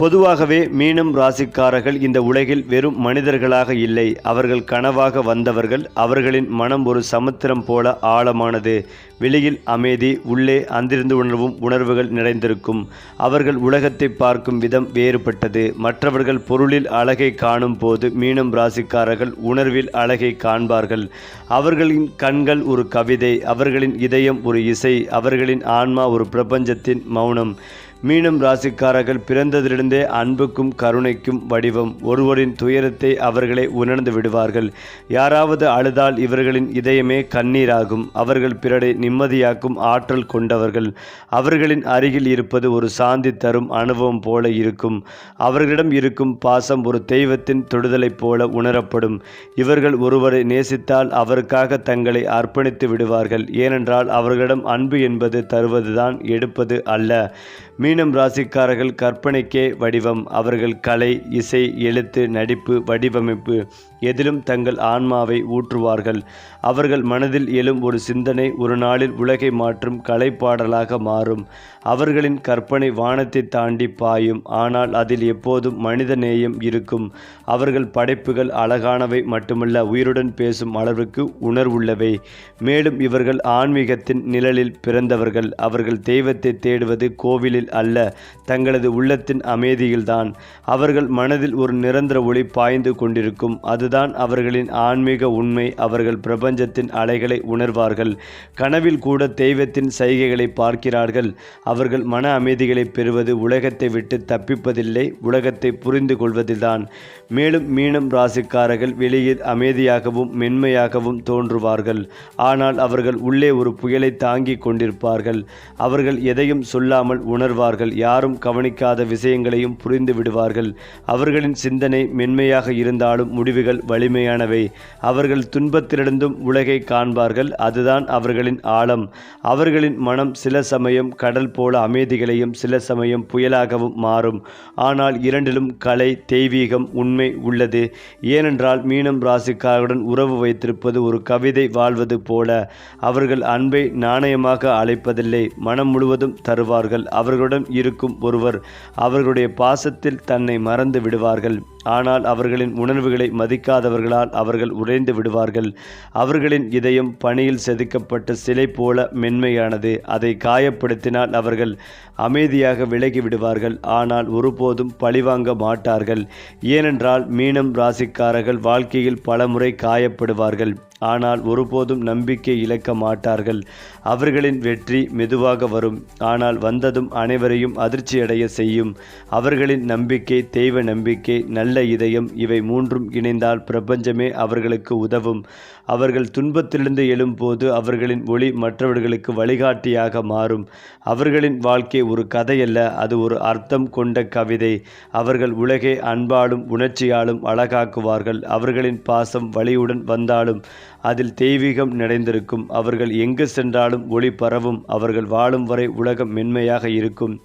பொதுவாகவே மீனம் ராசிக்காரர்கள் இந்த உலகில் வெறும் மனிதர்களாக இல்லை. அவர்கள் கனவாக வந்தவர்கள் அவர்களின் மனம் ஒரு சமுத்திரம் போல ஆழமானது. வெளியில் அமைதி உள்ளே அந்திருந்து உணர்வும் உணர்வுகள் நிறைந்திருக்கும். அவர்கள் உலகத்தை பார்க்கும் விதம் வேறுபட்டது. மற்றவர்கள் பொருளில் அழகை காணும் போது மீனம் ராசிக்காரர்கள் உணர்வில் அழகை காண்பார்கள். அவர்களின் கண்கள் ஒரு கவிதை அவர்களின் இதயம் ஒரு இசை அவர்களின் ஆன்மா ஒரு பிரபஞ்சத்தின் மௌனம். மீனம் ராசிக்காரர்கள் பிறந்ததிலிருந்தே அன்புக்கும் கருணைக்கும் வடிவம். ஒருவரின் துயரத்தை அவர்களே உணர்ந்து விடுவார்கள். யாராவது அழுதால் இவர்களின் இதயமே கண்ணீராகும். அவர்கள் பிறரை நிம்மதியாக்கும் ஆற்றல் கொண்டவர்கள். அவர்களின் அருகில் இருப்பது ஒரு சாந்தி தரும் அனுபவம் போல இருக்கும். அவர்களிடம் இருக்கும் பாசம் ஒரு தெய்வத்தின் தொடுதலைப் போல உணரப்படும். இவர்கள் ஒருவரை நேசித்தால் அவருக்காக தங்களை அர்ப்பணித்து விடுவார்கள். ஏனென்றால் அவர்களிடம் அன்பு என்பது தருவதுதான் எடுப்பது அல்ல. மீனம் ராசிக்காரர்கள் கற்பனைக்கே வடிவம். அவர்கள் கலை இசை எழுத்து நடிப்பு வடிவமைப்பு எதிலும் தங்கள் ஆன்மாவை ஊற்றுவார்கள். அவர்கள் மனதில் எழும் ஒரு சிந்தனை ஒரு நாளில் உலகை மாற்றும் கலைப்பாடலாக மாறும். அவர்களின் கற்பனை வானத்தை தாண்டி பாயும். ஆனால் அதில் எப்போதும் மனித நேயம் இருக்கும். அவர்கள் படைப்புகள் அழகானவை மட்டுமல்ல உயிருடன் பேசும் அளவுக்கு உணர்வுள்ளவை. மேலும் இவர்கள் ஆன்மீகத்தின் நிழலில் பிறந்தவர்கள். அவர்கள் தெய்வத்தை தேடுவது கோவிலில் அல்ல தங்களது உள்ளத்தின் அமைதியில்தான். அவர்கள் மனதில் ஒரு நிரந்தர ஒளி பாய்ந்து கொண்டிருக்கும். அது அதுதான் அவர்களின் ஆன்மீக உண்மை. அவர்கள் பிரபஞ்சத்தின் அலைகளை உணர்வார்கள். கனவில் கூட தெய்வத்தின் சைகைகளை பார்க்கிறார்கள். அவர்கள் மன அமைதிகளை பெறுவது உலகத்தை விட்டு தப்பிப்பதில்லை. உலகத்தை புரிந்து கொள்வதில்தான். மேலும் மீனம் ராசிக்காரர்கள் வெளியில் அமைதியாகவும் மென்மையாகவும் தோன்றுவார்கள். ஆனால் அவர்கள் உள்ளே ஒரு புயலை தாங்கிக் கொண்டிருப்பார்கள். அவர்கள் எதையும் சொல்லாமல் உணர்வார்கள். யாரும் கவனிக்காத விஷயங்களையும் புரிந்து விடுவார்கள். அவர்களின் சிந்தனை மென்மையாக இருந்தாலும் முடிவுகள் வலிமையானவை. அவர்கள் துன்பத்திலிருந்தும் உலகை காண்பார்கள். அதுதான் அவர்களின் ஆழம். அவர்களின் மனம் சில சமயம் கடல் போல அமைதிகளையும் சில சமயம் புயலாகவும் மாறும். ஆனால் இரண்டிலும் கலை தெய்வீகம் உண்மை உள்ளது. ஏனென்றால் மீனம் ராசிக்காருடன் உறவு வைத்திருப்பது ஒரு கவிதை வாழ்வது போல. அவர்கள் அன்பை நாணயமாக அழைப்பதில்லை. மனம் முழுவதும் தருவார்கள். அவர்களுடன் இருக்கும் ஒருவர் அவர்களுடைய பாசத்தில் தன்னை மறந்து விடுவார்கள். ஆனால் அவர்களின் உணர்வுகளை மதிக்காதவர்களால் அவர்கள் உறைந்து விடுவார்கள். அவர்களின் இதயம் பணியில் செதுக்கப்பட்ட சிலை போல மென்மையானது. அதை காயப்படுத்தினால் அவர்கள் அமைதியாக விலகி விடுவார்கள். ஆனால் ஒருபோதும் பழிவாங்க மாட்டார்கள். ஏனென்றால் மீனம் ராசிக்காரர்கள் வாழ்க்கையில் பலமுறை காயப்படுவார்கள். ஆனால் ஒருபோதும் நம்பிக்கை இழக்க மாட்டார்கள். அவர்களின் வெற்றி மெதுவாக வரும். ஆனால் வந்ததும் அனைவரையும் அதிர்ச்சியடைய செய்யும். அவர்களின் நம்பிக்கை தெய்வ நம்பிக்கை நல்ல இதயம் இவை மூன்றும் இணைந்தால் பிரபஞ்சமே அவர்களுக்கு உதவும். அவர்கள் துன்பத்திலிருந்து எழும்போது அவர்களின் ஒளி மற்றவர்களுக்கு வழிகாட்டியாக மாறும். அவர்களின் வாழ்க்கை ஒரு கதையல்ல அது ஒரு அர்த்தம் கொண்ட கவிதை. அவர்கள் உலகை அன்பாலும் உணர்ச்சியாலும் அழகாக்குவார்கள். அவர்களின் பாசம் வழியுடன் வந்தாலும் அதில் தெய்வீகம் நிறைந்திருக்கும். அவர்கள் எங்கு சென்றாலும் ஒளி பரவும். அவர்கள் வாழும் வரை உலகம் மென்மையாக இருக்கும்.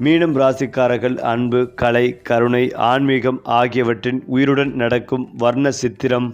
மீனம் ராசிக்காரர்கள் அன்பு கலை கருணை ஆன்மீகம் ஆகியவற்றின் உயிருடன் நடக்கும் வர்ண சித்திரம்.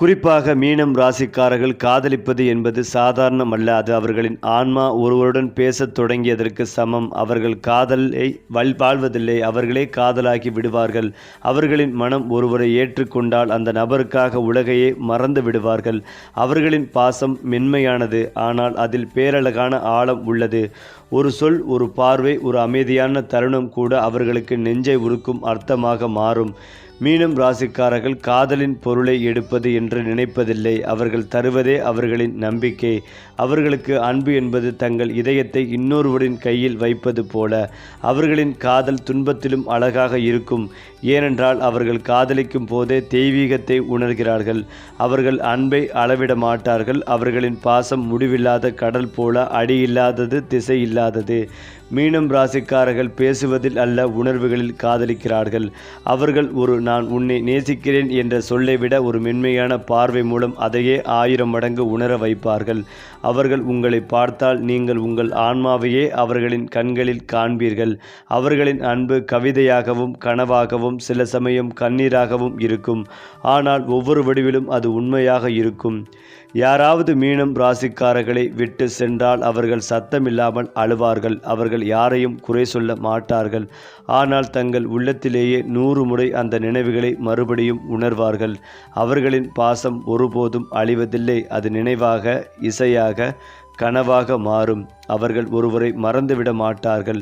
குறிப்பாக மீனம் ராசிக்காரர்கள் காதலிப்பது என்பது சாதாரணமல்ல. அது அவர்களின் ஆன்மா ஒருவருடன் பேசத் தொடங்கியதற்கு சமம். அவர்கள் காதலை வல் வாழ்வதில்லை. அவர்களே காதலாகி விடுவார்கள். அவர்களின் மனம் ஒருவரை ஏற்றுக்கொண்டால் அந்த நபருக்காக உலகையே மறந்து விடுவார்கள். அவர்களின் பாசம் மென்மையானது. ஆனால் அதில் பேரழகான ஆழம் உள்ளது. ஒரு சொல் ஒரு பார்வை ஒரு அமைதியான தருணம் கூட அவர்களுக்கு நெஞ்சை உருக்கும் அர்த்தமாக மாறும். மீனம் ராசிக்காரர்கள் காதலின் பொருளை எடுப்பது என்று நினைப்பதில்லை. அவர்கள் தருவதே அவர்களின் நம்பிக்கை. அவர்களுக்கு அன்பு என்பது தங்கள் இதயத்தை இன்னொருவரின் கையில் வைப்பது போல. அவர்களின் காதல் துன்பத்திலும் அழகாக இருக்கும். ஏனென்றால் அவர்கள் காதலிக்கும் போதே தெய்வீகத்தை உணர்கிறார்கள். அவர்கள் அன்பை அளவிட மாட்டார்கள். அவர்களின் பாசம் முடிவில்லாத கடல் போல அடியில்லாதது திசை இல்லாதது மீனம் ராசிக்காரர்கள் பேசுவதில் அல்ல உணர்வுகளில் காதலிக்கிறார்கள். அவர்கள் ஒரு நான் உன்னை நேசிக்கிறேன் என்ற சொல்லை விட ஒரு மென்மையான பார்வை மூலம் அதையே ஆயிரம் மடங்கு உணர வைப்பார்கள். அவர்கள் உங்களை பார்த்தால் நீங்கள் உங்கள் ஆன்மாவையே அவர்களின் கண்களில் காண்பீர்கள். அவர்களின் அன்பு கவிதையாகவும் கனவாகவும் சில சமயம் கண்ணீராகவும் இருக்கும். ஆனால் ஒவ்வொரு வடிவிலும் அது உண்மையாக இருக்கும். யாராவது மீனம் ராசிக்காரர்களை விட்டு சென்றால் அவர்கள் சத்தமில்லாமல் அழுவார்கள். அவர்கள் யாரையும் குறை சொல்ல மாட்டார்கள். ஆனால் தங்கள் உள்ளத்திலேயே நூறு முறை அந்த நினைவுகளை மறுபடியும் உணர்வார்கள். அவர்களின் பாசம் ஒருபோதும் அழிவதில்லை. அது நினைவாக இசையாக கனவாக மாறும். அவர்கள் ஒருவரை மறந்துவிட மாட்டார்கள்.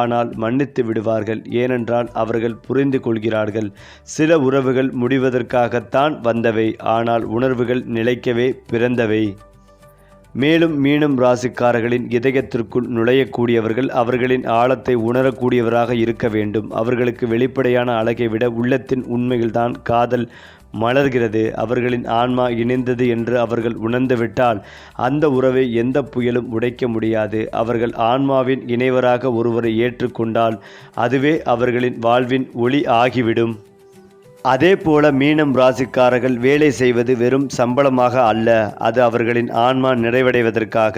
ஆனால் மன்னித்து விடுவார்கள். ஏனென்றால் அவர்கள் புரிந்து கொள்கிறார்கள். சில உறவுகள் முடிவதற்காகத்தான் வந்தவை. ஆனால் உணர்வுகள் நிலைக்கவே பிறந்தவை. மேலும் மீனம் ராசிக்காரர்களின் இதயத்திற்குள் நுழையக்கூடியவர்கள் அவர்களின் ஆழத்தை உணரக்கூடியவராக இருக்க வேண்டும். அவர்களுக்கு வெளிப்படையான அழகை விட உள்ளத்தின் உண்மையில்தான் காதல் மலர்கிறது. அவர்களின் ஆன்மா இணைந்தது என்று அவர்கள் உணர்ந்துவிட்டால் அந்த உறவை எந்த புயலும் உடைக்க முடியாது. அவர்கள் ஆன்மாவின் இணைவராக ஒருவரை ஏற்றுக்கொண்டால் அதுவே அவர்களின் வாழ்வின் ஒளி ஆகிவிடும். அதே போல மீனம் ராசிக்காரர்கள் வேலை செய்வது வெறும் சம்பளமாக அல்ல. அது அவர்களின் ஆன்மா நிறைவடைவதற்காக.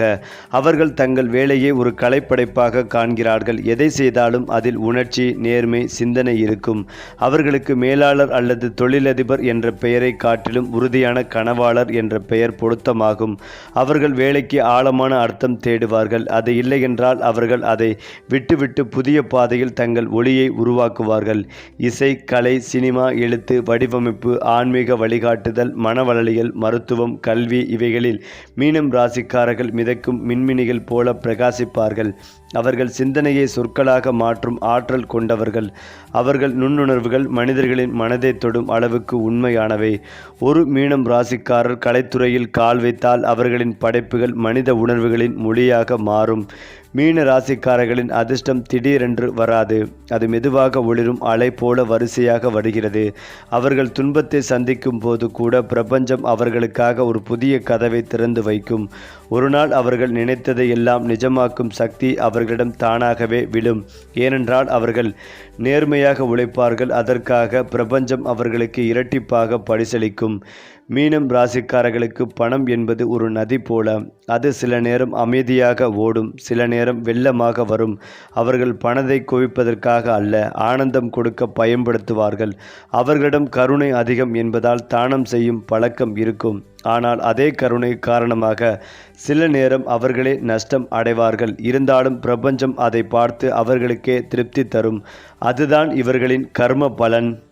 அவர்கள் தங்கள் வேலையை ஒரு கலைப்படைப்பாக காண்கிறார்கள். எதை செய்தாலும் அதில் உணர்ச்சி நேர்மை சிந்தனை இருக்கும். அவர்களுக்கு மேலாளர் அல்லது தொழிலதிபர் என்ற பெயரை காட்டிலும் உறுதியான கனவாளர் என்ற பெயர் பொருத்தமாகும். அவர்கள் வேலைக்கு ஆழமான அர்த்தம் தேடுவார்கள். அது இல்லையென்றால் அவர்கள் அதை விட்டுவிட்டு புதிய பாதையில் தங்கள் ஒளியை உருவாக்குவார்கள். இசை கலை சினிமா எழுத்து வடிவமைப்பு ஆன்மீக வழிகாட்டுதல் மனவளலியல் மருத்துவம் கல்வி இவைகளில் மீனம் ராசிக்காரர்கள் மிதக்கும் மின்மினிகள் போல பிரகாசிப்பார்கள். அவர்கள் சிந்தனையை சொற்களாக மாற்றும் ஆற்றல் கொண்டவர்கள். அவர்கள் நுண்ணுணர்வுகள் மனிதர்களின் மனதை தொடும் அளவுக்கு உண்மையானவை. ஒரு மீனம் ராசிக்காரர் கலைத்துறையில் கால் வைத்தால் அவர்களின் படைப்புகள் மனித உணர்வுகளின் மொழியாக மாறும். மீன ராசிக்காரர்களின் அதிர்ஷ்டம் திடீரென்று வராது. அது மெதுவாக ஒளிரும் அலை போல வரிசையாக வருகிறது. அவர்கள் துன்பத்தை சந்திக்கும் போது கூட பிரபஞ்சம் அவர்களுக்காக ஒரு புதிய கதவை திறந்து வைக்கும். ஒரு நாள் அவர்கள் நினைத்ததை எல்லாம் நிஜமாக்கும் சக்தி அவர்களிடம் தானாகவே விழும். ஏனென்றால் அவர்கள் நேர்மையாக உழைப்பார்கள். அதற்காக பிரபஞ்சம் அவர்களுக்கு இரட்டிப்பாக பரிசளிக்கும். மீனம் ராசிக்காரர்களுக்கு பணம் என்பது ஒரு நதி போல. அது சில நேரம் அமைதியாக ஓடும். சில நேரம் வெள்ளமாக வரும். அவர்கள் பணத்தை குவிப்பதற்காக அல்ல ஆனந்தம் கொடுக்க பயன்படுத்துவார்கள். அவர்களிடம் கருணை அதிகம் என்பதால் தானம் செய்யும் பழக்கம் இருக்கும். ஆனால் அதே கருணை காரணமாக சில நேரம் அவர்களே நஷ்டம் அடைவார்கள். இருந்தாலும் பிரபஞ்சம் அதை பார்த்து அவர்களுக்கே திருப்தி தரும். அதுதான் இவர்களின் கர்ம பலன்.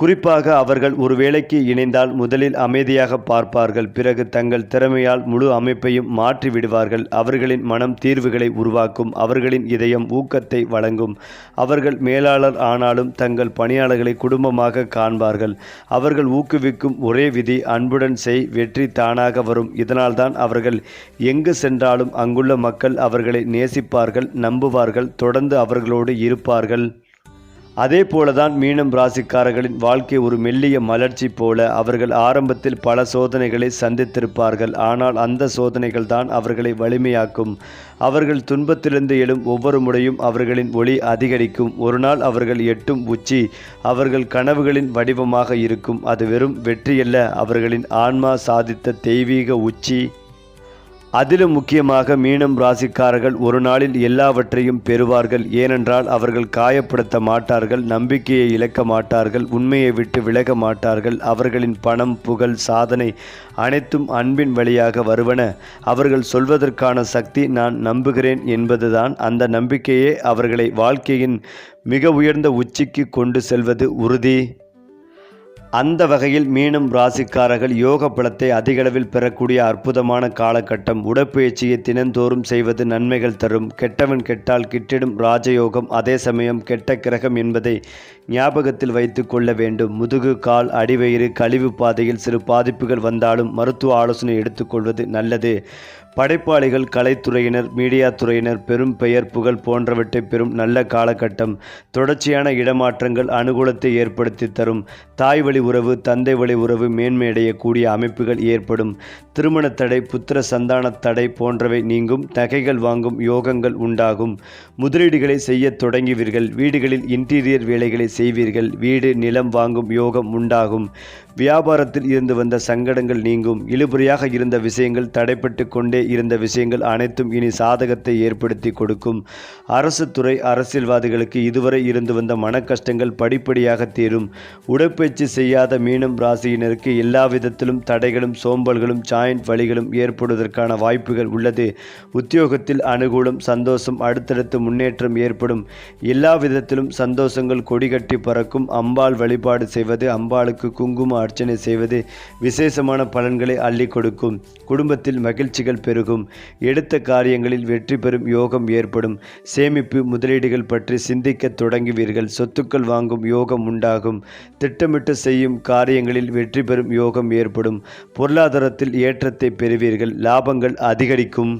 குறிப்பாக அவர்கள் ஒரு வேலைக்கு இணைந்தால் முதலில் அமைதியாக பார்ப்பார்கள். பிறகு தங்கள் திறமையால் முழு அமைப்பையும் மாற்றி விடுவார்கள். அவர்களின் மனம் தீர்வுகளை உருவாக்கும். அவர்களின் இதயம் ஊக்கத்தை வழங்கும். அவர்கள் மேலாளர் ஆனாலும் தங்கள் பணியாளர்களை குடும்பமாக காண்பார்கள். அவர்கள் ஊக்குவிக்கும் ஒரே விதி அன்புடன் செய் வெற்றி தானாக வரும். இதனால்தான் அவர்கள் எங்கு சென்றாலும் அங்குள்ள மக்கள் அவர்களை நேசிப்பார்கள் நம்புவார்கள் தொடர்ந்து அவர்களோடு இருப்பார்கள். அதே போலதான் மீனம் ராசிக்காரர்களின் வாழ்க்கை ஒரு மெல்லிய மலர்ச்சி போல அவர்கள் ஆரம்பத்தில் பல சோதனைகளை சந்தித்திருப்பார்கள். ஆனால் அந்த சோதனைகள் தான் அவர்களை வலிமையாக்கும். அவர்கள் துன்பத்திலிருந்து எழும் ஒவ்வொரு முறையும் அவர்களின் ஒளி அதிகரிக்கும். ஒரு நாள் அவர்கள் எட்டும் உச்சி அவர்கள் கனவுகளின் வடிவமாக இருக்கும். அது வெறும் வெற்றியல்ல. அவர்களின் ஆன்மா சாதித்த தெய்வீக உச்சி அதிலும் முக்கியமாக மீனம் ராசிக்காரர்கள் ஒரு நாளில் எல்லாவற்றையும் பெறுவார்கள். ஏனென்றால் அவர்கள் காயப்படுத்த மாட்டார்கள் நம்பிக்கையை இழக்க மாட்டார்கள் உண்மையை விட்டு விலக மாட்டார்கள். அவர்களின் பணம் புகழ் சாதனை அனைத்தும் அன்பின் வழியாக வருவன. அவர்கள் சொல்வதற்கான சக்தி நான் நம்புகிறேன் என்பதுதான். அந்த நம்பிக்கையே அவர்களை வாழ்க்கையின் மிக உயர்ந்த உச்சிக்கு கொண்டு செல்வது உறுதி. அந்த வகையில் மீனம் ராசிக்காரர்கள் யோக பலத்தை அதிகளவில் பெறக்கூடிய அற்புதமான காலகட்டம். உடற்பயிற்சியை தினந்தோறும் செய்வது நன்மைகள் தரும். கெட்டவன் கெட்டால் கிட்டிடும் ராஜயோகம் அதே சமயம் கெட்ட கிரகம் என்பதை ஞாபகத்தில் வைத்து கொள்ள வேண்டும். முதுகு கால் அடிவயிறு கழிவு பாதையில் சிறு பாதிப்புகள் வந்தாலும் மருத்துவ ஆலோசனை எடுத்துக்கொள்வது நல்லது. படைப்பாளிகள் கலைத்துறையினர் மீடியா துறையினர் பெரும் பெயர் புகழ் போன்றவற்றை பெறும் நல்ல காலகட்டம். தொடர்ச்சியான இடமாற்றங்கள் அனுகூலத்தை ஏற்படுத்தி தரும். தாய் வழி உறவு தந்தை வழி உறவு மேன்மையடையக்கூடிய அமைப்புகள் ஏற்படும். திருமண தடை புத்திர சந்தான தடை போன்றவை நீங்கும். நகைகள் வாங்கும் யோகங்கள் உண்டாகும். முதலீடுகளை செய்ய தொடங்குவீர்கள். வீடுகளில் இன்டீரியர் வேலைகளை செய்வீர்கள். வீடு நிலம் வாங்கும் யோகம் உண்டாகும். வியாபாரத்தில் இருந்து வந்த சங்கடங்கள் நீங்கும். இழுபறியாக இருந்த விஷயங்கள் தடைப்பட்டு கொண்டே இருந்த விஷயங்கள் அனைத்தும் இனி சாதகத்தை ஏற்படுத்தி கொடுக்கும். அரசு துறை அரசியல்வாதிகளுக்கு இதுவரை இருந்து வந்த மன கஷ்டங்கள் படிப்படியாக தீரும். உடற்பயிற்சி செய்யாத மீனம் ராசியினருக்கு எல்லா விதத்திலும் தடைகளும் சோம்பல்களும் ஜாயின்ட் வழிகளும் ஏற்படுவதற்கான வாய்ப்புகள் உள்ளது. உத்தியோகத்தில் அனுகூலம் சந்தோஷம் அடுத்தடுத்து முன்னேற்றம் ஏற்படும். எல்லா விதத்திலும் சந்தோஷங்கள் கொடிகட்டி பறக்கும். அம்பாள் வழிபாடு செய்வது அம்பாளுக்கு குங்கும அர்ச்சனை செய்வது விசேஷமான பலன்களை அள்ளி கொடுக்கும். குடும்பத்தில் மகிழ்ச்சிகள் பெருகும். எடுத்த காரியங்களில் வெற்றி பெறும் யோகம் ஏற்படும். சேமிப்பு முதலீடுகள் பற்றி சிந்திக்க தொடங்குவீர்கள். சொத்துக்கள் வாங்கும் யோகம் உண்டாகும். திட்டமிட்டு செய்யும் காரியங்களில் வெற்றி பெறும் யோகம் ஏற்படும். பொருளாதாரத்தில் ஏற்றத்தை பெறுவீர்கள். லாபங்கள் அதிகரிக்கும்.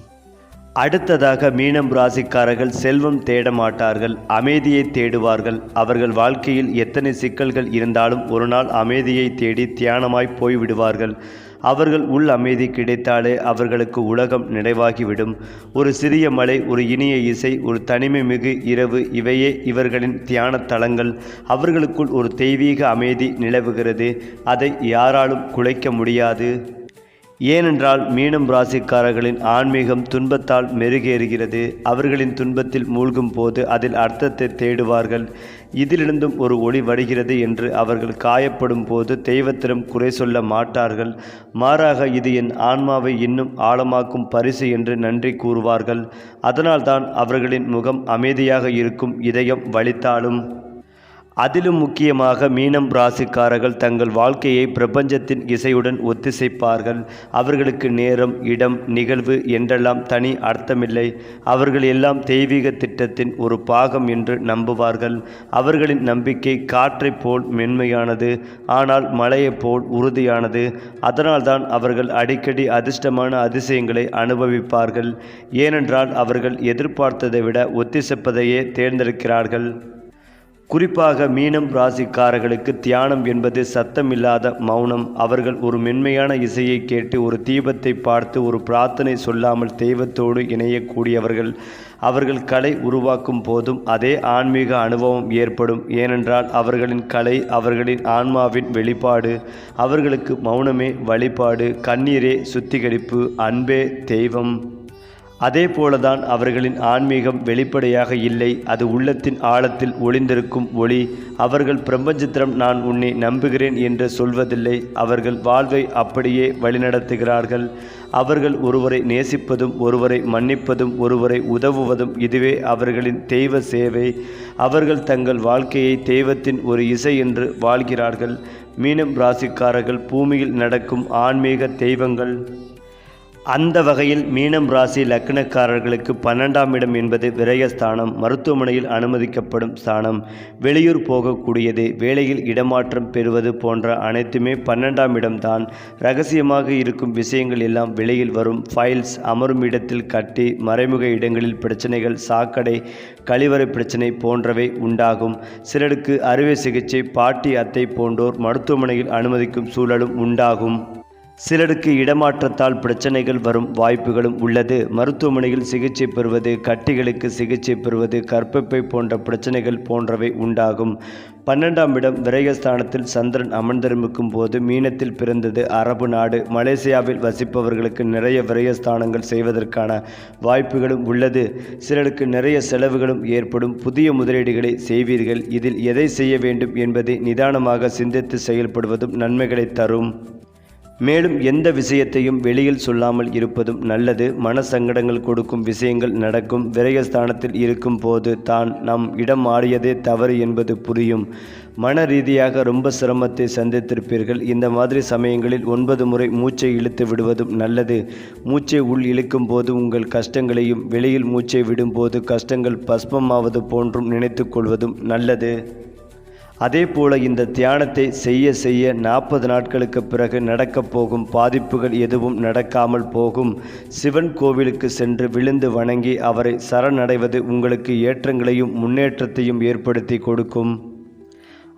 அடுத்ததாக மீனம் ராசிக்காரர்கள் செல்வம் தேடமாட்டார்கள் அமைதியை தேடுவார்கள். அவர்கள் வாழ்க்கையில் எத்தனை சிக்கல்கள் இருந்தாலும் ஒரு நாள் அமைதியை தேடி தியானமாய் போய்விடுவார்கள். அவர்கள் உள் அமைதி கிடைத்தாலே அவர்களுக்கு உலகம் நிறைவாகிவிடும். ஒரு சிறிய மலை ஒரு இனிய இசை ஒரு தனிமை மிகு இரவு இவையே இவர்களின் தியான தலங்கள். அவர்களுக்குள் ஒரு தெய்வீக அமைதி நிலவுகிறது. அதை யாராலும் குலைக்க முடியாது. ஏனென்றால் மீனம் ராசிக்காரர்களின் ஆன்மீகம் துன்பத்தால் மெருகேறுகிறது. அவர்களின் துன்பத்தில் மூழ்கும் போது அதில் அர்த்தத்தை தேடுவார்கள். இதிலிருந்தும் ஒரு ஒளி வருகிறது என்று அவர்கள் காயப்படும் போது தெய்வத்திடம் குறை சொல்ல மாட்டார்கள். மாறாக இது என் ஆன்மாவை இன்னும் ஆழமாக்கும் பரிசு என்று நன்றி கூறுவார்கள். அதனால்தான் அவர்களின் முகம் அமைதியாக இருக்கும் இதயம் வலித்தாலும் அதிலும் முக்கியமாக மீனம் ராசிக்காரர்கள் தங்கள் வாழ்க்கையை பிரபஞ்சத்தின் இசையுடன் ஒத்திசைப்பார்கள். அவர்களுக்கு நேரம் இடம் நிகழ்வு என்றெல்லாம் தனி அர்த்தமில்லை. அவர்கள் எல்லாம் தெய்வீக திட்டத்தின் ஒரு பாகம் என்று நம்புவார்கள். அவர்களின் நம்பிக்கை காற்றைப் போல் மென்மையானது ஆனால் மலையைப் போல் உறுதியானது. அதனால்தான் அவர்கள் அடிக்கடி அதிர்ஷ்டமான அதிசயங்களை அனுபவிப்பார்கள். ஏனென்றால் அவர்கள் எதிர்பார்த்ததை விட ஒத்திசைப்பதையே தேர்ந்தெடுக்கிறார்கள். குறிப்பாக மீனம் ராசிக்காரர்களுக்கு தியானம் என்பது சத்தமில்லாத மௌனம். அவர்கள் ஒரு மென்மையான இசையை கேட்டு ஒரு தீபத்தை பார்த்து ஒரு பிரார்த்தனை சொல்லாமல் தெய்வத்தோடு இணையக்கூடியவர்கள். அவர்கள் கலை உருவாக்கும் போதும் அதே ஆன்மீக அனுபவம் ஏற்படும். ஏனென்றால் அவர்களின் கலை அவர்களின் ஆன்மாவின் வெளிப்பாடு அவர்களுக்கு மௌனமே வழிபாடு கண்ணீரே சுத்திகரிப்பு அன்பே தெய்வம். அதே போலதான் அவர்களின் ஆன்மீகம் வெளிப்படையாக இல்லை. அது உள்ளத்தின் ஆழத்தில் ஒளிந்திருக்கும் ஒளி. அவர்கள் பிரபஞ்சத்திடம் நான் உன்னை நம்புகிறேன் என்று சொல்வதில்லை. அவர்கள் வாழ்வை அப்படியே வழிநடத்துகிறார்கள். அவர்கள் ஒருவரை நேசிப்பதும் ஒருவரை மன்னிப்பதும் ஒருவரை உதவுவதும் இதுவே அவர்களின் தெய்வ சேவை. அவர்கள் தங்கள் வாழ்க்கையை தெய்வத்தின் ஒரு இசை என்று வாழ்கிறார்கள். மீனம் ராசிக்காரர்கள் பூமியில் நடக்கும் ஆன்மீக தெய்வங்கள். அந்த வகையில் மீனம் ராசி லக்னக்காரர்களுக்கு பன்னெண்டாம் இடம் என்பது விரயஸ்தானம் மருத்துவமனையில் அனுமதிக்கப்படும் ஸ்தானம். வெளியூர் போகக்கூடியது வேலையில் இடமாற்றம் பெறுவது போன்ற அனைத்துமே பன்னெண்டாம் இடம்தான். ரகசியமாக இருக்கும் விஷயங்கள் எல்லாம் வெளியில் வரும். ஃபைல்ஸ் அமரும் இடத்தில் கட்டி மறைமுக இடங்களில் பிரச்சனைகள் சாக்கடை கழிவறை பிரச்சனை போன்றவை உண்டாகும். சிலருக்கு அறுவை சிகிச்சை பாட்டி அத்தை போன்றோர் மருத்துவமனையில் அனுமதிக்கும் சூழலும் உண்டாகும். சிலருக்கு இடமாற்றத்தால் பிரச்சனைகள் வரும் வாய்ப்புகளும் உள்ளது. மருத்துவமனையில் சிகிச்சை பெறுவது கட்டிகளுக்கு சிகிச்சை பெறுவது கர்ப்பப்பை போன்ற பிரச்சனைகள் போன்றவை உண்டாகும். பன்னெண்டாம் இடம் விரயஸ்தானத்தில் சந்திரன் அமர்ந்திருக்கும் போது மீனத்தில் பிறந்தது அரபு நாடு. மலேசியாவில் வசிப்பவர்களுக்கு நிறைய விரயஸ்தானங்கள் செய்வதற்கான வாய்ப்புகளும் உள்ளது. சிலருக்கு நிறைய செலவுகளும் ஏற்படும். புதிய முதலீடுகளை செய்வீர்கள். இதில் எதை செய்ய வேண்டும் என்பதை நிதானமாக சிந்தித்து செயல்படுவதும் நன்மைகளை தரும். மேலும் எந்த விஷயத்தையும் வெளியில் சொல்லாமல் இருப்பதும் நல்லது. மன சங்கடங்கள் கொடுக்கும் விஷயங்கள் நடக்கும். விரயஸ்தானத்தில் இருக்கும் போது தான் நம் இடம் மாறியதே தவறு என்பது புரியும். மன ரீதியாக ரொம்ப சிரமத்தை சந்தித்திருப்பீர்கள். இந்த மாதிரி சமயங்களில் ஒன்பது முறை மூச்சை இழுத்து விடுவதும் நல்லது. மூச்சை உள் இழுக்கும் போது உங்கள் கஷ்டங்களையும் வெளியில் மூச்சை விடும்போது கஷ்டங்கள் பஸ்பமாவது போன்றும் நினைத்து கொள்வதும் நல்லது. அதே போல இந்த தியானத்தை செய்ய செய்ய நாற்பது நாட்களுக்கு பிறகு நடக்கப் போகும் பாதிப்புகள் எதுவும் நடக்காமல் போகும். சிவன் கோவிலுக்கு சென்று விழுந்து வணங்கி அவரை சரணடைவது உங்களுக்கு ஏற்றங்களையும் முன்னேற்றத்தையும் ஏற்படுத்தி கொடுக்கும்.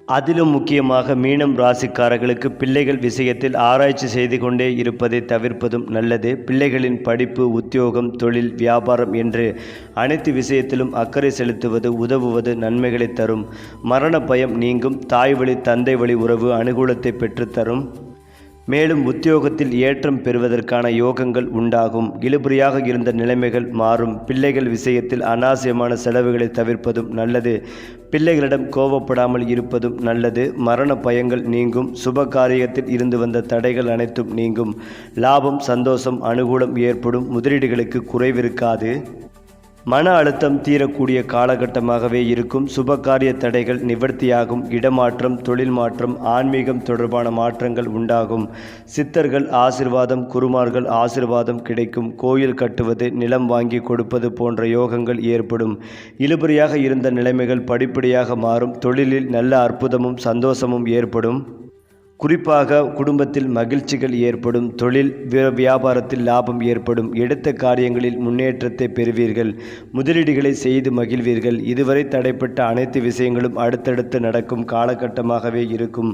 அதிலும் முக்கியமாக மீனம் ராசிக்காரர்களுக்கு பிள்ளைகள் விஷயத்தில் ஆராய்ச்சி செய்து கொண்டே இருப்பதை தவிர்ப்பதும் நல்லது. பிள்ளைகளின் படிப்பு உத்தியோகம் தொழில் வியாபாரம் என்று அனைத்து விஷயத்திலும் அக்கறை செலுத்துவது உதவுவது நன்மைகளை தரும். மரண பயம் நீங்கும். தாய் வழி தந்தை வழி உறவு அனுகூலத்தை பெற்றுத்தரும். மேலும் உத்தியோகத்தில் ஏற்றம் பெறுவதற்கான யோகங்கள் உண்டாகும். இழுபறியாக இருந்த நிலைமைகள் மாறும். பிள்ளைகள் விஷயத்தில் அனாவசியமான செலவுகளை தவிர்ப்பதும் நல்லது. பிள்ளைகளிடம் கோபப்படாமல் இருப்பதும் நல்லது. மரண பயங்கள் நீங்கும். சுப காரியத்தில் இருந்து வந்த தடைகள் அனைத்தும் நீங்கும். லாபம் சந்தோஷம் அனுகூலம் ஏற்படும். முதலீடுகளுக்கு குறைவிருக்காது. மன அழுத்தம் தீரக்கூடிய காலகட்டமாகவே இருக்கும். சுபகாரிய தடைகள் நிவர்த்தியாகும். இடமாற்றம் தொழில் மாற்றம் ஆன்மீகம் தொடர்பான மாற்றங்கள் உண்டாகும். சித்தர்கள் ஆசிர்வாதம் குருமார்கள் ஆசிர்வாதம் கிடைக்கும். கோயில் கட்டுவது நிலம் வாங்கி கொடுப்பது போன்ற யோகங்கள் ஏற்படும். இழுபறியாக இருந்த நிலைமைகள் படிப்படியாக மாறும். தொழிலில் நல்ல அற்புதமும் சந்தோஷமும் ஏற்படும். குறிப்பாக குடும்பத்தில் மகிழ்ச்சிகள் ஏற்படும் தொழில் வியாபாரத்தில் லாபம் ஏற்படும் எடுத்த காரியங்களில் முன்னேற்றத்தை பெறுவீர்கள் முதலீடுகளை செய்து மகிழ்வீர்கள். இதுவரை தடைப்பட்ட அனைத்து விஷயங்களும் அடுத்தடுத்து நடக்கும் காலகட்டமாகவே இருக்கும்.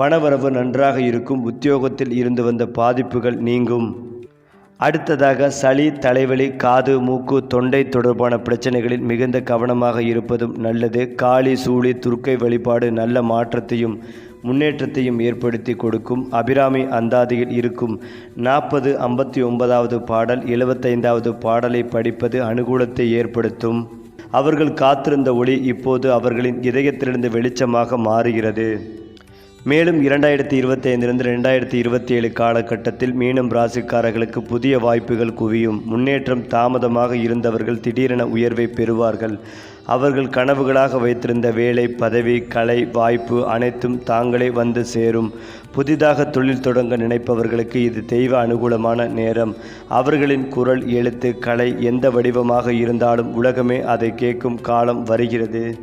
பணவரவு நன்றாக இருக்கும் உத்தியோகத்தில் இருந்து வந்த பாதிப்புகள் நீங்கும். அடுத்ததாக சளி தலைவலி காது மூக்கு தொண்டை தொடர்பான பிரச்சனைகளில் மிகுந்த கவனமாக இருப்பதும் நல்லது. காளி சூழி துர்க்கை வழிபாடு நல்ல மாற்றத்தையும் முன்னேற்றத்தையும் ஏற்படுத்தி கொடுக்கும். அபிராமி அந்தாதியில் இருக்கும் நாற்பது ஐம்பத்தி ஒன்பதாவது பாடல் எழுபத்தைந்தாவது பாடலை படிப்பது அனுகூலத்தை ஏற்படுத்தும். அவர்கள் காத்திருந்த ஒளி இப்போது அவர்களின் இதயத்திலிருந்து வெளிச்சமாக மாறுகிறது. மேலும் இரண்டாயிரத்தி இருபத்தைந்திலிருந்து ரெண்டாயிரத்தி இருபத்தி ஏழு காலகட்டத்தில் மீனம் ராசிக்காரர்களுக்கு புதிய வாய்ப்புகள் குவியும். முன்னேற்றம் தாமதமாக இருந்தவர்கள் திடீரென உயர்வை பெறுவார்கள். அவர்கள் கனவுகளாக வைத்திருந்த வேலை பதவி கலை வாய்ப்பு அனைத்தும் தாங்களே வந்து சேரும். புதிதாக தொழில் தொடங்க நினைப்பவர்களுக்கு இது தெய்வ அனுகூலமான நேரம். அவர்களின் குரல் எழுத்து கலை எந்த வடிவமாக இருந்தாலும் உலகமே அதை கேட்கும் காலம் வருகிறது.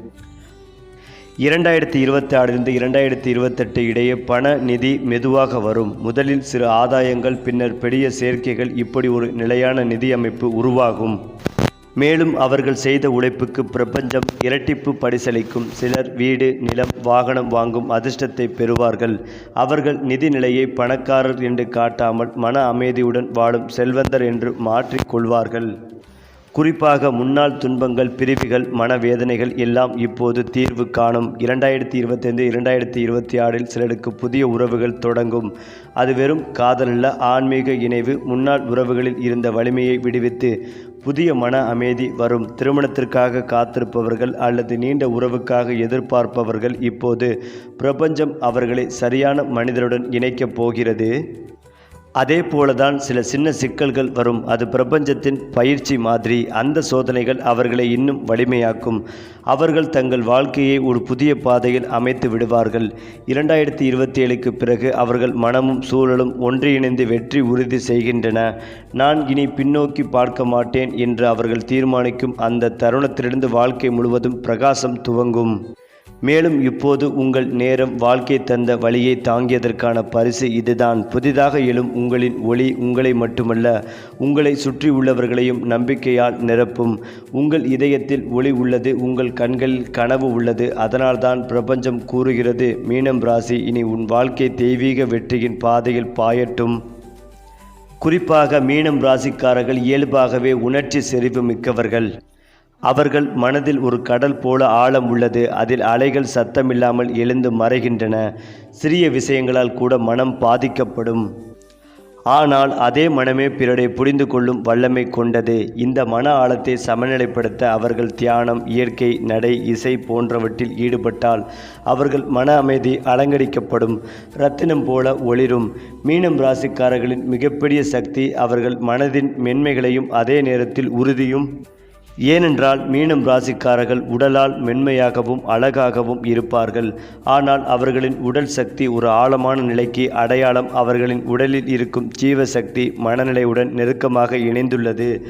இரண்டாயிரத்தி இருபத்தி ஆறிலிருந்து இரண்டாயிரத்தி இருபத்தெட்டு இடையே பண நிதி மெதுவாக வரும். முதலில் சிறு ஆதாயங்கள் பின்னர் பெரிய சேர்க்கைகள். இப்படி ஒரு நிலையான நிதி அமைப்பு உருவாகும். மேலும் அவர்கள் செய்த உழைப்புக்கு பிரபஞ்சம் இரட்டிப்பு பரிசளிக்கும். சிலர் வீடு நிலம் வாகனம் வாங்கும் அதிர்ஷ்டத்தை பெறுவார்கள். அவர்கள் நிதி நிலையை பணக்காரர் என்று காட்டாமல் மன அமைதியுடன் வாழும் செல்வந்தர் என்று மாற்றிக்கொள்வார்கள் குறிப்பாக முன்னாள் துன்பங்கள் பிரிவுகள் மனவேதனைகள் எல்லாம் இப்போது தீர்வு காணும். இரண்டாயிரத்தி இருபத்தைந்து இரண்டாயிரத்தி இருபத்தி ஆறில் சிலருக்கு புதிய உறவுகள் தொடங்கும். அது வெறும் காதலில் ஆன்மீக இணைவு முன்னாள் உறவுகளில் இருந்த வலிமையை விடுவித்து புதிய மன அமைதி வரும். திருமணத்திற்காக காத்திருப்பவர்கள் அல்லது நீண்ட உறவுக்காக எதிர்பார்ப்பவர்கள் இப்போது பிரபஞ்சம் அவர்களை சரியான மனிதருடன் இணைக்கப் போகிறது. அதே போலதான் சில சின்ன சிக்கல்கள் வரும். அது பிரபஞ்சத்தின் பயிற்சி மாதிரி அந்த சோதனைகள் அவர்களை இன்னும் வலிமையாக்கும். அவர்கள் தங்கள் வாழ்க்கையை ஒரு புதிய பாதையில் அமைத்து விடுவார்கள். இரண்டாயிரத்தி இருபத்தி ஏழுக்கு பிறகு அவர்கள் மனமும் சூழலும் ஒன்றிணைந்து வெற்றி உறுதி செய்கின்றன. நான் இனி பின்னோக்கி பார்க்க மாட்டேன் என்று அவர்கள் தீர்மானிக்கும் அந்த தருணத்திலிருந்து வாழ்க்கை முழுவதும் பிரகாசம் துவங்கும். மேலும் இப்போது உங்கள் நேரம் வாழ்க்கை தந்த வழியை தாங்கியதற்கான பரிசு இதுதான். புதிதாக எழும் உங்களின் ஒளி உங்களை மட்டுமல்ல உங்களை சுற்றி உள்ளவர்களையும் நம்பிக்கையால் நிரப்பும். உங்கள் இதயத்தில் ஒளி உள்ளது உங்கள் கண்களில் கனவு உள்ளது. அதனால்தான் பிரபஞ்சம் கூறுகிறது மீனம் ராசி இனி உன் வாழ்க்கை தெய்வீக வெற்றியின் பாதையில் பாயட்டும். குறிப்பாக மீனம் ராசிக்காரர்கள் இயல்பாகவே உணர்ச்சி செறிவு மிக்கவர்கள். அவர்கள் மனதில் ஒரு கடல் போல ஆழம் உள்ளது. அதில் அலைகள் சத்தமில்லாமல் எழுந்து மறைகின்றன. சிறிய விஷயங்களால் கூட மனம் பாதிக்கப்படும். ஆனால் அதே மனமே பிறரை புரிந்து கொள்ளும் வல்லமை கொண்டது. இந்த மன ஆழத்தை சமநிலைப்படுத்த அவர்கள் தியானம் இயற்கை நடை இசை போன்றவற்றில் ஈடுபட்டால் அவர்கள் மன அமைதி அலங்கரிக்கப்படும். ரத்தினம் போல ஒளிரும். மீனம் ராசிக்காரர்களின் மிகப்பெரிய சக்தி அவர்கள் மனதின் மென்மைகளையும் அதே நேரத்தில் உறுதியும் ஏனென்றால் மீனம் ராசிக்காரர்கள் உடலால் மென்மையாகவும் அழகாகவும் இருப்பார்கள். ஆனால் அவர்களின் உடல் சக்தி ஒரு ஆழமான நிலைக்கு அடையாளம் அவர்களின் உடலில் இருக்கும் ஜீவசக்தி மனநிலையுடன் நெருக்கமாக இணைந்துள்ளது.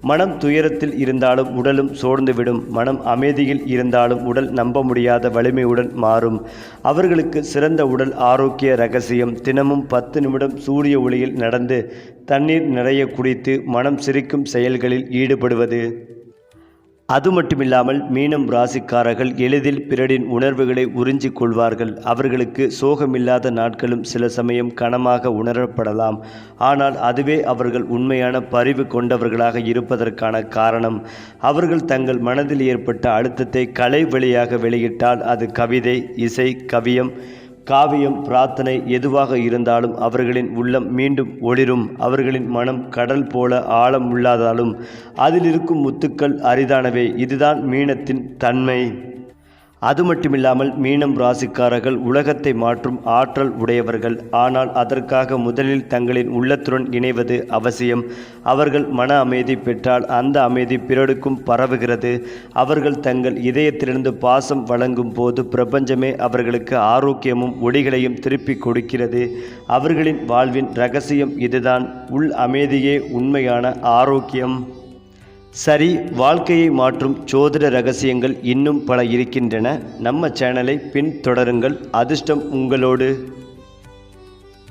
மனம் துயரத்தில் இருந்தாலும் உடலும் சோர்ந்துவிடும். மனம் அமைதியில் இருந்தாலும் உடல் நம்ப முடியாத வலிமையுடன் மாறும். அவர்களுக்கு சிறந்த உடல் ஆரோக்கிய ரகசியம். தினமும் பத்து நிமிடம் சூரிய ஒளியில் நடந்து தண்ணீர் நிறைய குடித்து மனம் சிரிக்கும் செயல்களில் ஈடுபடுவது. அது மட்டுமில்லாமல் மீனம் ராசிக்காரர்கள் எளிதில் பிறரின் உணர்வுகளை உறிஞ்சிக் கொள்வார்கள். அவர்களுக்கு சோகமில்லாத நாட்களும் சில சமயம் கனமாக உணரப்படலாம். ஆனால் அதுவே அவர்கள் உண்மையான பரிவு கொண்டவர்களாக இருப்பதற்கான காரணம். அவர்கள் தங்கள் மனதில் ஏற்பட்ட அழுத்தத்தை கலை வழியாக வெளியிட்டால் அது கவிதை இசை கவியம் காவியம் பிரார்த்தனை எதுவாக இருந்தாலும் அவர்களின் உள்ளம் மீண்டும் ஒளிரும். அவர்களின் மனம் கடல் போல ஆழம் உள்ளாதாலும் அதில் இருக்கும் முத்துக்கள் அரிதானவே. இதுதான் மீனத்தின் தன்மை. அது மட்டுமில்லாமல் மீனம் ராசிக்காரர்கள் உலகத்தை மாற்றும் ஆற்றல் உடையவர்கள். ஆனால் அதற்காக முதலில் தங்களின் உள்ளத்துடன் இணைவது அவசியம். அவர்கள் மன அமைதி பெற்றால் அந்த அமைதி பிறருக்கும் பரவுகிறது. அவர்கள் தங்கள் இதயத்திலிருந்து பாசம் வழங்கும் போது பிரபஞ்சமே அவர்களுக்கு ஆரோக்கியமும் ஒளிகளையும் திருப்பிக் கொடுக்கிறது. அவர்களின் வாழ்வின் ரகசியம் இதுதான். உள் அமைதியே உண்மையான ஆரோக்கியம். சரி வாழ்க்கையை மாற்றும் சோதிட ரகசியங்கள் இன்னும் பல இருக்கின்றன. நம்ம சேனலை பின்தொடருங்கள். அதிர்ஷ்டம் உங்களோடு.